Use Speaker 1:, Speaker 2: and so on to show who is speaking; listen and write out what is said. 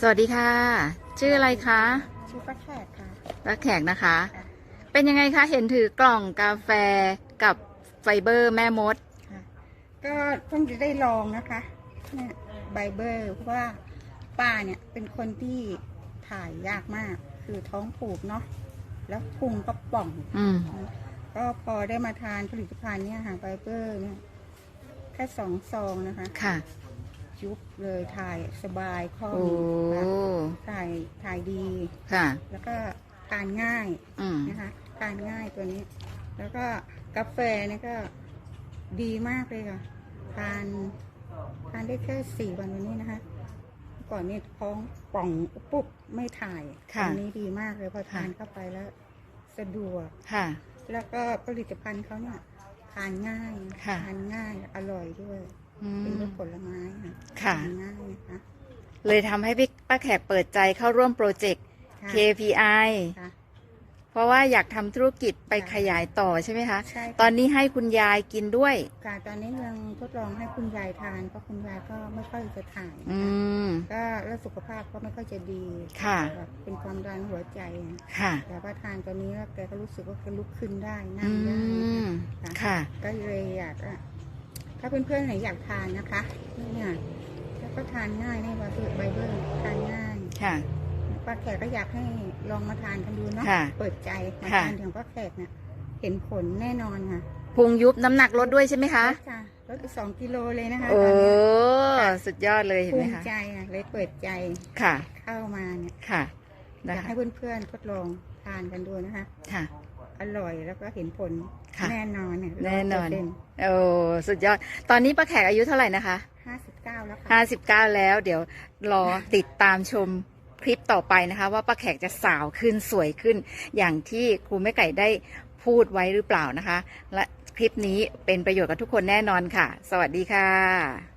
Speaker 1: สวัสดีค่ะ ชื่ออะไรคะ
Speaker 2: ชื่อป้าแขกค่ะ
Speaker 1: รักแขกนะคะ
Speaker 2: ค่ะ
Speaker 1: เป็นยังไงคะ เห็นถือกล่องกาแฟกับไฟเบอร์แม่มด
Speaker 2: ค่ะก็เพิ่งจะได้ลองนะคะเนี่ยไบเบอร์เพราะว่าป้าเนี่ยเป็นคนที่ถ่ายยากมาก คือท้องผูกเนาะแล้วพุงก็ป่อง
Speaker 1: อืม
Speaker 2: ก็พอได้มาทานผลิตภัณฑ์เนี่ยค่ะไบเบอร์เนี่ยแค่สองซองนะคะ
Speaker 1: ค่ะ
Speaker 2: ยุบเลยถ่ายสบายคล่อง
Speaker 1: โอ้
Speaker 2: ค่ะถ่ายถ่ายดี
Speaker 1: ค่ะ
Speaker 2: แล้วก็ทานง่าย
Speaker 1: อืม
Speaker 2: นะคะทานง่ายตัวนี้ แล้วก็กาแฟนี่ก็ดีมากเลยค่ะทานทานได้แค่สี่วันวันนี้นะคะ ก่อนนี้ท้องป่องปุ๊บไม่ถ่าย
Speaker 1: ค่ะ
Speaker 2: อันี้ดีมากเลยพอทาน
Speaker 1: ค่ะ
Speaker 2: เข้าไปแล้ว สะดวก
Speaker 1: ค่ะ
Speaker 2: แล้วก็ผลิตภัณฑ์เขาเนี่ยทานง่าย
Speaker 1: ค่ะ
Speaker 2: ทานง่ายอร่อยด้วย
Speaker 1: อื
Speaker 2: เป็น
Speaker 1: ม
Speaker 2: รสผลไม้ค่ะ
Speaker 1: ค่ะ
Speaker 2: ทานง่ายนะคะ
Speaker 1: เลยทำให้พี่ป้าแขกเปิดใจเข้าร่วมโปรเจกต์
Speaker 2: ค่ะ
Speaker 1: KPI
Speaker 2: ค่ะ
Speaker 1: เพราะว่าอยากทำธุรกิจไป
Speaker 2: ค่ะ
Speaker 1: ขยายต่อใช่ไหมคะ
Speaker 2: ใช่
Speaker 1: ตอนนี้ให้คุณยายกินด้วย
Speaker 2: ค่ะตอนนี้ยังทดลองให้คุณยายทานเพราะคุณยายก็ไม่ค่อยจะถ่าย
Speaker 1: อื
Speaker 2: นะคะ
Speaker 1: ม
Speaker 2: ก็แล้วสุขภาพก็ไม่ค่อยจะดี
Speaker 1: ค่ะ
Speaker 2: แบบเป็นความดันหัวใจอะ
Speaker 1: ค่ะ
Speaker 2: แต่ว่าทานตัวนี้แล้วแกก็รู้สึกว่าแกลุกขึ้นได้นั่
Speaker 1: อื
Speaker 2: งได้
Speaker 1: ม
Speaker 2: ค่ะ
Speaker 1: ค่ะ
Speaker 2: ก็เลยอยากอะ ถ้าเพื่อนๆไหนอยากทานนะคะเนี่ยแล้วก็ทานง่ายในวาตุไบเบิลทานง่าย
Speaker 1: ค่ะ
Speaker 2: ป้าแขกก็อยากให้ลองมาทานกันดูเนาะ
Speaker 1: ค่ะ
Speaker 2: เปิดใจมา
Speaker 1: ค่ะ
Speaker 2: ทานของป้าแขกเนี่ยเห็นผลแน่นอนค่ะ
Speaker 1: พุงยุบน้ำหนักลดด้วยใช่ไหมคะ
Speaker 2: ลดค่ะลดไปสองกิโลเลยนะคะ
Speaker 1: โอ้
Speaker 2: ตอนเนี้ย
Speaker 1: สุดยอดเลยเห็น
Speaker 2: ภู
Speaker 1: ไหม
Speaker 2: มิ
Speaker 1: คะ
Speaker 2: ใจอะเลยเปิดใจ
Speaker 1: ค่ะ
Speaker 2: เข้ามาเนี่ย
Speaker 1: ค่ะ
Speaker 2: อ
Speaker 1: นะ
Speaker 2: ยาก
Speaker 1: คะ
Speaker 2: ให้เพื่อนๆทดลองทานกันดูนะคะ
Speaker 1: ค่ะ
Speaker 2: อร่อยแล้วก็เห็นผล
Speaker 1: ค่ะ
Speaker 2: แน่นอนเนี่ย
Speaker 1: แน่นอน โอ้สุดยอด ตอนนี้ป้าแขกอายุเท่าไหร่นะคะ
Speaker 2: ห้าสิบเก้าแล้วค่ะ
Speaker 1: ห้าสิบเก้าแล้ว เดี๋ยวรอติดตามชมคลิปต่อไปนะคะ ว่าป้าแขกจะสาวขึ้นสวยขึ้น อย่างที่ครูแม่ไก่ได้พูดไว้หรือเปล่านะคะ และคลิปนี้เป็นประโยชน์กับทุกคนแน่นอนค่ะ สวัสดีค่ะ